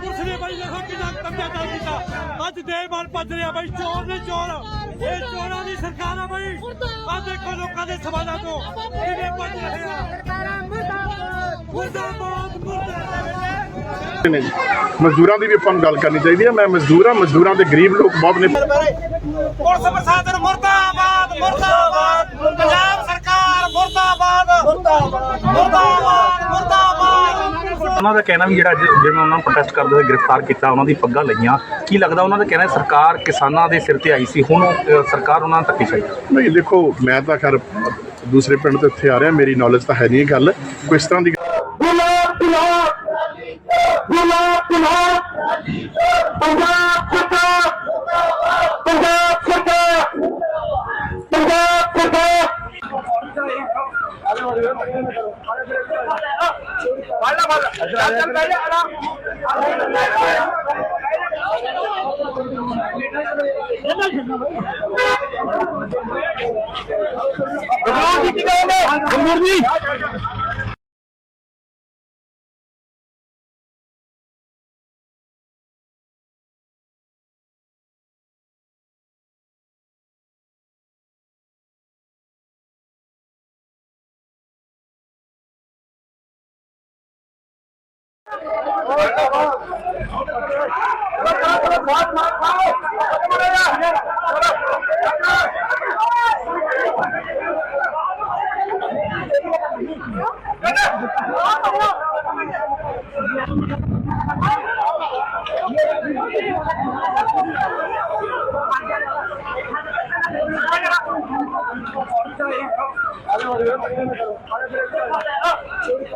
Police ਨੇ ਬਾਈ ਦੇਖੋ ਕਿੰਨਾ ਅਤਿਆਚਾਰ ਕੀਤਾ ਅੱਜ ਦੇਵਮਾਨ ਭੱਜ ਰਿਹਾ ਬਾਈ ਚੋਰ ਨੇ ਚੋਰ। ਇਹ ਚੋਰਾਂ ਦੀ ਸਰਕਾਰ ਆ ਬਾਈ। ਆ ਦੇਖੋ ਲੋਕਾਂ ਦੇ ਸਵਾਲਾਂ ਤੋਂ। ਕਿਵੇਂ ਭੱਜ ਰਹੇ ਆ। ਮੁਰਦਾਬਾਦ ਮੁਰਦਾਬਾਦ। ਨੇ ਜੀ ਮਜ਼ਦੂਰਾਂ ਦੀ ਵੀ ਆਪਾਂ ਨੂੰ ਗੱਲ ਕਰਨੀ ਚਾਹੀਦੀ ਹੈ। ਮੈਂ ਮਜ਼ਦੂਰ ਮਜ਼ਦੂਰਾਂ ਦੇ ਗਰੀਬ ਲੋਕ ਬਹੁਤ ਨੇ। ਪੁਲਿਸ ਪ੍ਰਸ਼ਾਸਨ ਮੁਰਦਾਬਾਦ ਮੁਰਦਾਬਾਦ। ਪੰਜਾਬ ਸਰਕਾਰ ਮੁਰਦਾਬਾਦ ਮੁਰਦਾਬਾਦ। ਉਹਨਾਂ ਦਾ ਕਹਿਣਾ ਵੀ ਜਿਹੜਾ ਅੱਜ ਜਿਵੇਂ ਉਹਨਾਂ ਨੂੰ ਪ੍ਰੋਟੈਸਟ ਕਰਦੇ ਹੋਏ ਗ੍ਰਿਫਤਾਰ ਕੀਤਾ ਉਹਨਾਂ ਦੀ ਪੱਗਾਂ ਲਈਆਂ। ਕੀ ਲੱਗਦਾ ਉਹਨਾਂ ਦਾ ਕਹਿਣਾ ਸਰਕਾਰ ਕਿਸਾਨਾਂ ਦੇ ਸਿਰ ਤੇ ਆਈ ਸੀ? ਹੁਣ ਸਰਕਾਰ ਉਹਨਾਂ ਨੂੰ ਧੱਕੇ ਚਾਹੀਦੀ ਨਹੀਂ ਦੇਖੋ ਮੈਂ ਤਾਂ ਖੈਰ ਦੂਸਰੇ ਪਿੰਡ ਤੋਂ ਇੱਥੇ ਆ ਰਿਹਾ ਮੇਰੀ ਨੌਲੇਜ ਤਾਂ ਹੈ ਨਹੀਂ ਇਹ ਗੱਲ। ਕੋਈ ਇਸ ਤਰ੍ਹਾਂ ਦੀ ਜੀ ਕੀ ਕਹਿੰਦੇ ਹੰਗੂਰ ਜੀ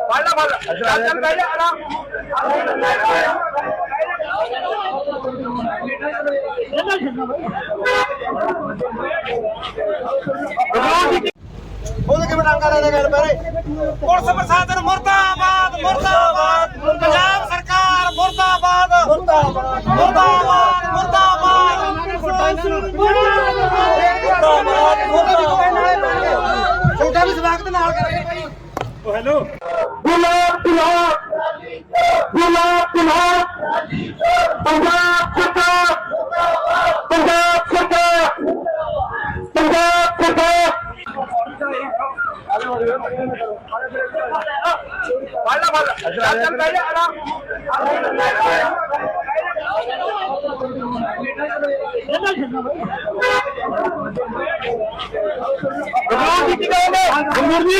完了完了，咱咱咱俩了。ਪੁਲਿਸ ਪ੍ਰਸ਼ਾਸਨ ਮੁਰਦਾਬਾਦ ਮੁਰਦਾਬਾਦ। ਪੰਜਾਬ ਸਰਕਾਰ ਮੁਰਦਾਬਾਦ। ਮੁਰਦਾਬਾਦ ਮੁਰਦਾਬਾਦ। ਮੁਰਦਾਬਾਦ ਛੋਟਾ ਵੀ ਸਵਾਗਤ ਨਾਲ ਕਰਾਂਗੇ ਭਾਈ ਓ ਹੈਲੋ ਪੰਜਾਬ ਪੰਜਾਬ ਪੰਜਾਬ ਸਰਕਾਰ ਪੰਜਾਬ ਸਰਕਾਰ ਪੰਜਾਬ ਸਰਕਾਰ। వాళ్ళ వాళ్ళ అర్థం కాదు అలా गुरु जी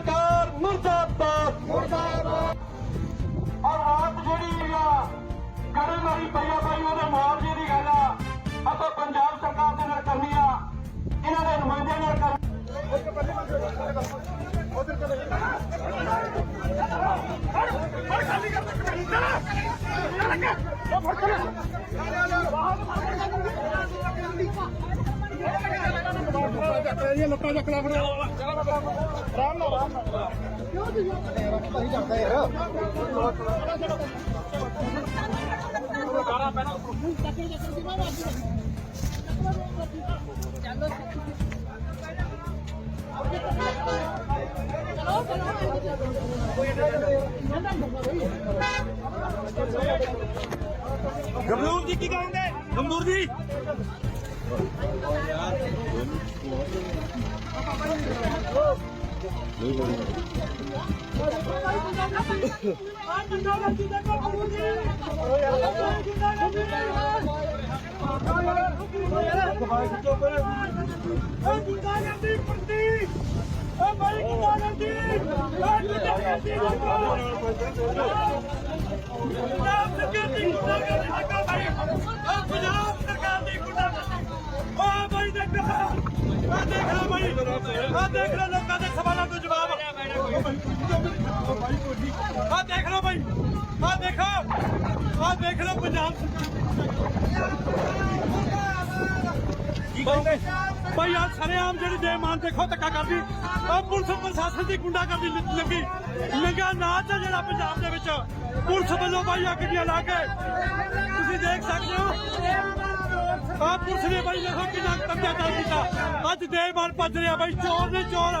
ਸਰਕਾਰ ਮਰਦਾਬਾਦ ਮਰਦਾਬਾਦ ਔਰ ਆਪ ਜਿਹੜੀ ਆ ਕੜੇਮਾਰੀ ਪਈਆ ਪਈ ਉਹਦੇ ਮੁਆਵਜ਼ੇ ਦੀ ਗੱਲ ਆ ਆਪਾਂ ਪੰਜਾਬ ਸਰਕਾਰ ਦੇ ਨਾਲ ਕਰਨੀ ਆ ਇਹਨਾਂ ਦੇ ਨੁਮਾਇੰਦਿਆਂ ਨਾਲ ਕਰ ਉਧਰ ਚਲੇ ਫੜ ਖਾਲੀ ਕਰ ਚੱਲ ਚੱਲ ਉਹ ਫੜ ਚੱਲ ਕੱਟਿਆ ਜੀ ਲੱਤਾਂ ਚੱਕ ਲੈ ਫਿਰ ਆਰਾਮ ਨਾਲ। ਆਰਾਮ ਨਾਲ ਕਿਉਂ ਤੁਸੀਂ ਭਾਈ ਜਾਂਦਾ ਯਾਰ ਕਾਰਾ ਪਹਿਲਾਂ ਚੱਕਰ ਚੱਕਰ ਦੀ ਬਾਅਦ ਆਜੀ ਚੱਲੋ ਚਲੋ ਚਲੋ ਗਮਲੂਰ ਜੀ, ਕੀ ਕਹਿੰਦੇ ਗਮਲੂਰ ਜੀ। ਨਾਮ ਲੱਗੇ ਆ ਦੇਖ ਲਓ ਲੋਕਾਂ ਦੇ ਸਵਾਲਾਂ ਤੋਂ ਜਵਾਬ। ਆ ਦੇਖ ਲਓ ਭਾਈ ਆ ਦੇਖੋ। ਆ ਦੇਖ ਲਓ ਪੰਜਾਬ ਭਾਈ ਆ ਸਰੇਆਮ ਜਿਹੜੀ ਬੇਮਾਨ ਦੇਖੋ ਧੱਕਾ ਕਰਦੀ ਆ ਪੁਲਿਸ ਪ੍ਰਸ਼ਾਸਨ ਦੀ ਗੁੰਡਾ ਕਰਦੀ ਲੱਗੀ। ਲੰਗਾ ਨਾਚ ਜਿਹੜਾ ਪੰਜਾਬ ਦੇ ਵਿੱਚ। ਪੁਲਿਸ ਵੱਲੋਂ ਭਾਈ ਆ ਗੱਡੀਆਂ ਲਾ ਕੇ। ਤੁਸੀਂ ਦੇਖ ਸਕਦੇ ਹੋ। ਆ ਪੁਲਿਸ ਨੇ ਬਾਈ ਦੇਖੋ ਕਿੰਨਾ ਅਤਿਆਚਾਰ ਕੀਤਾ ਅੱਜ ਦੇਵਮਾਨ ਭੱਜ ਰਿਹਾ ਬਾਈ, ਚੋਰ ਨੇ ਚੋਰ।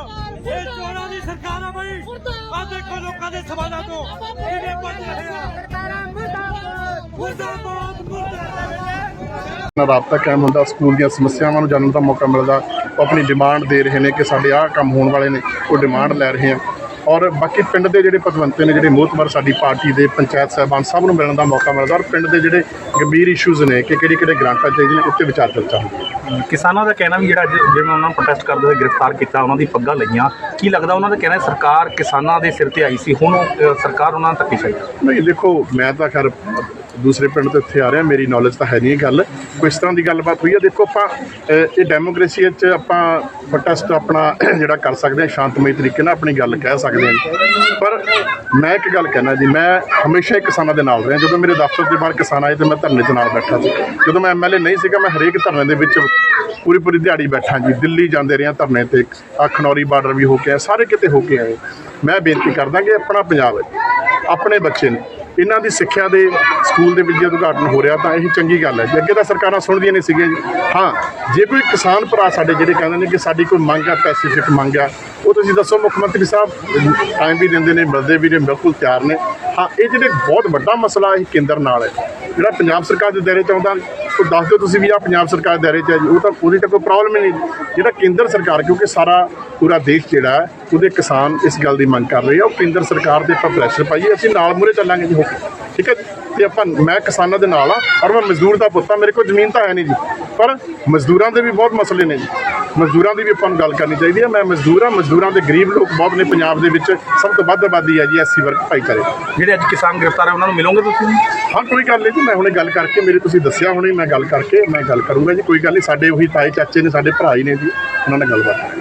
ਇਹ ਚੋਰਾਂ ਦੀ ਸਰਕਾਰ ਆ ਬਾਈ। ਆ ਦੇਖੋ ਲੋਕਾਂ ਦੇ ਸਵਾਲਾਂ ਤੋਂ। ਕਿਵੇਂ ਭੱਜ ਰਹੇ ਆ। ਮੁਰਦਾਬਾਦ ਮੁਰਦਾਬਾਦ। ਨਾਲ ਰਾਬਤਾ ਕਾਇਮ ਹੁੰਦਾ, ਸਕੂਲ ਦੀਆਂ ਸਮੱਸਿਆਵਾਂ ਨੂੰ ਜਾਣਨ ਦਾ ਮੌਕਾ ਮਿਲਦਾ। ਉਹ ਆਪਣੀ ਡਿਮਾਂਡ ਦੇ ਰਹੇ ਨੇ ਕਿ ਸਾਡੇ ਆਹ ਕੰਮ ਹੋਣ ਵਾਲੇ ਨੇ, ਉਹ ਡਿਮਾਂਡ ਲੈ ਰਹੇ ਆ। ਔਰ ਬਾਕੀ ਪਿੰਡ ਦੇ ਜਿਹੜੇ ਪਤਵੰਤੇ ਨੇ ਜਿਹੜੇ ਮੋਹਤਵਰ ਸਾਡੀ ਪਾਰਟੀ ਦੇ ਪੰਚਾਇਤ ਸਾਹਿਬਾਨ ਸਭ ਨੂੰ ਮਿਲਣ ਦਾ ਮੌਕਾ ਮਿਲਦਾ ਔਰ ਪਿੰਡ ਦੇ ਜਿਹੜੇ ਗੰਭੀਰ ਇਸ਼ੂਜ਼ ਨੇ ਕਿ ਕਿਹੜੀ ਕਿਹੜੇ ਗ੍ਰਾਂਟਾਂ ਚਾਹੀਦੀਆਂ ਨੇ ਉੱਤੇ ਵਿਚਾਰ ਚਰਚਾ ਹੁੰਦੀ ਕਿਸਾਨਾਂ ਦਾ ਕਹਿਣਾ ਵੀ ਜਿਹੜਾ ਅੱਜ ਜਿਵੇਂ ਉਹਨਾਂ ਨੂੰ ਪ੍ਰੋਟੈਸਟ ਕਰਦੇ ਹੋਏ ਗ੍ਰਿਫਤਾਰ ਕੀਤਾ ਉਹਨਾਂ ਦੀ ਪੱਗਾਂ ਲਈਆਂ। ਕੀ ਲੱਗਦਾ ਉਹਨਾਂ ਦਾ ਕਹਿਣਾ ਸਰਕਾਰ ਕਿਸਾਨਾਂ ਦੇ ਸਿਰ ਤੇ ਆਈ ਸੀ ਹੁਣ ਸਰਕਾਰ ਉਹਨਾਂ ਤੱਕ ਹੀ ਨਹੀਂ ਦੇਖੋ ਮੈਂ ਤਾਂ ਖੈਰ ਦੂਸਰੇ ਪਿੰਡ ਤੋਂ ਇੱਥੇ ਆ ਰਿਹਾ, ਮੇਰੀ ਨੌਲੇਜ ਤਾਂ ਹੈ ਨਹੀਂ ਇਹ ਗੱਲ। ਕੋਈ ਇਸ ਤਰ੍ਹਾਂ ਦੀ ਗੱਲਬਾਤ ਹੋਈ ਹੈ ਦੇਖੋ ਆਪਾਂ ਇਹ ਡੈਮੋਕ੍ਰੇਸੀ ਵਿੱਚ ਆਪਾਂ ਪ੍ਰੋਟੈਸਟ ਆਪਣਾ ਜਿਹੜਾ ਕਰ ਸਕਦੇ ਹਾਂ ਸ਼ਾਂਤਮਈ ਤਰੀਕੇ ਨਾਲ ਆਪਣੀ ਗੱਲ ਕਹਿ ਸਕਦੇ ਹਾਂ ਪਰ ਮੈਂ ਇੱਕ ਗੱਲ ਕਹਿਣਾ ਜੀ, ਮੈਂ ਹਮੇਸ਼ਾ ਹੀ ਕਿਸਾਨਾਂ ਦੇ ਨਾਲ ਰਿਹਾ। ਜਦੋਂ ਮੇਰੇ ਦਫ਼ਤਰ ਦੇ ਬਾਹਰ ਕਿਸਾਨ ਆਏ ਤੇ ਮੈਂ ਧਰਨੇ ਦੇ ਨਾਲ ਬੈਠਾ ਸੀ। ਜਦੋਂ ਮੈਂ ਐਮਐਲਏ ਨਹੀਂ ਸੀਗਾ, ਮੈਂ ਹਰੇਕ ਧਰਨੇ ਦੇ ਵਿੱਚ ਪੂਰੀ ਪੂਰੀ ਦਿਹਾੜੀ ਬੈਠਾ ਜੀ। ਦਿੱਲੀ ਜਾਂਦੇ ਰਿਹਾ ਧਰਨੇ ਤੇ। ਆਹ ਬਾਰਡਰ ਵੀ ਹੋ ਕੇ ਆਏ, ਸਾਰੇ ਕਿਤੇ ਹੋ ਕੇ ਆਏ। ਮੈਂ ਬੇਨਤੀ ਕਰਦਾ ਕਿ ਆਪਣਾ ਪੰਜਾਬ, ਆਪਣੇ ਬੱਚੇ ਨੇ ਇਹਨਾਂ ਦੀ ਸਿੱਖਿਆ ਦੇ ਸਕੂਲ ਦੇ ਵਿੱਚ ਜੇ ਉਦਘਾਟਨ ਹੋ ਰਿਹਾ ਤਾਂ ਇਹ ਚੰਗੀ ਗੱਲ ਹੈ। ਜੀ ਅੱਗੇ ਤਾਂ ਸਰਕਾਰਾਂ ਸੁਣਦੀਆਂ ਨਹੀਂ ਸੀਗੀਆਂ ਜੀ। ਹਾਂ, ਜੇ ਕੋਈ ਕਿਸਾਨ ਭਰਾ ਸਾਡੇ ਜਿਹੜੇ ਕਹਿੰਦੇ ਨੇ ਕਿ ਸਾਡੀ ਕੋਈ ਮੰਗ ਆ ਪੈਸੀਫਿਕ ਮੰਗ ਆ, ਉਹ ਤੁਸੀਂ ਦੱਸੋ, ਮੁੱਖ ਮੰਤਰੀ ਸਾਹਿਬ ਟਾਈਮ ਵੀ ਦਿੰਦੇ ਨੇ, ਮਿਲਦੇ ਵੀ ਨੇ, ਬਿਲਕੁਲ ਤਿਆਰ ਨੇ। ਹਾਂ, ਇਹ ਜਿਹੜੇ ਬਹੁਤ ਵੱਡਾ ਮਸਲਾ ਇਹ ਕੇਂਦਰ ਨਾਲ ਹੈ। ਜਿਹੜਾ ਪੰਜਾਬ ਸਰਕਾਰ ਦੇ ਦਾਇਰੇ ਚ ਆਉਂਦਾ, ਉਹ ਦੱਸ ਦਿਓ ਤੁਸੀਂ ਵੀ ਆ ਪੰਜਾਬ ਸਰਕਾਰ ਦੇ ਦਾਇਰੇ ਚ ਹੈ ਜੀ। ਉਹ ਤਾਂ ਉਹਦੀ ਤਾਂ ਕੋਈ ਪ੍ਰੋਬਲਮ ਹੀ ਨਹੀਂ। ਜਿਹੜਾ ਕੇਂਦਰ ਸਰਕਾਰ, ਕਿਉਂਕਿ ਸਾਰਾ ਪੂਰਾ ਦੇਸ਼ ਜਿਹੜਾ ਹੈ, ਉਹਦੇ ਕਿਸਾਨ ਇਸ ਗੱਲ ਦੀ ਮੰਗ ਕਰ ਰਹੇ ਆ, ਉਹ ਕੇਂਦਰ ਸਰਕਾਰ ਦੇ ਉੱਪਰ ਪ੍ਰੈਸ਼ਰ ਪਾਈਏ, ਅਸੀਂ ਨਾਲ ਮੂਰੇ ਚੱਲਾਂਗੇ ਜੀ, ਹੋ ਕੇ। ਠੀਕ ਹੈ? ਤੇ ਆਪਾਂ ਮੈਂ ਕਿਸਾਨਾਂ ਦੇ ਨਾਲ ਆ ਔਰ ਮੈਂ ਮਜ਼ਦੂਰ ਦਾ ਪੁੱਤ ਆ ਮੇਰੇ ਕੋਲ ਜ਼ਮੀਨ ਤਾਂ ਹੈ ਨਹੀਂ ਜੀ। ਪਰ ਮਜ਼ਦੂਰਾਂ ਦੇ ਵੀ ਬਹੁਤ ਮਸਲੇ ਨੇ ਜੀ। ਮਜ਼ਦੂਰਾਂ ਦੀ ਵੀ ਆਪਾਂ ਨੂੰ ਗੱਲ ਕਰਨੀ ਚਾਹੀਦੀ ਹੈ। ਮੈਂ ਮਜ਼ਦੂਰ ਆ ਮਜ਼ਦੂਰਾਂ ਦੇ ਗਰੀਬ ਲੋਕ ਬਹੁਤ ਨੇ ਪੰਜਾਬ ਦੇ ਵਿੱਚ। ਸਭ ਤੋਂ ਵੱਧ ਆਬਾਦੀ ਹੈ ਜੀ ਐਸਸੀ ਵਰਗ ਭਾਈਚਾਰੇ। ਜਿਹੜੇ ਅੱਜ ਕਿਸਾਨ ਗ੍ਰਿਫਤਾਰ ਹੈ ਉਹਨਾਂ ਨੂੰ ਮਿਲੋਗੇ ਤੁਸੀਂ? ਹਾਂ ਕੋਈ ਗੱਲ ਨਹੀਂ ਜੀ ਮੈਂ ਹੁਣੇ ਗੱਲ ਕਰਕੇ ਮੇਰੇ ਤੁਸੀਂ ਦੱਸਿਆ ਹੁਣੇ ਮੈਂ ਗੱਲ ਕਰਕੇ ਮੈਂ ਗੱਲ ਕਰੂੰਗਾ ਜੀ ਕੋਈ ਗੱਲ ਨਹੀਂ ਸਾਡੇ ਉਹੀ ਤਾਏ ਚਾਚੇ ਨੇ ਸਾਡੇ ਭਰਾ ਹੀ ਨੇ ਜੀ ਉਹਨਾਂ ਨਾਲ ਗੱਲਬਾਤ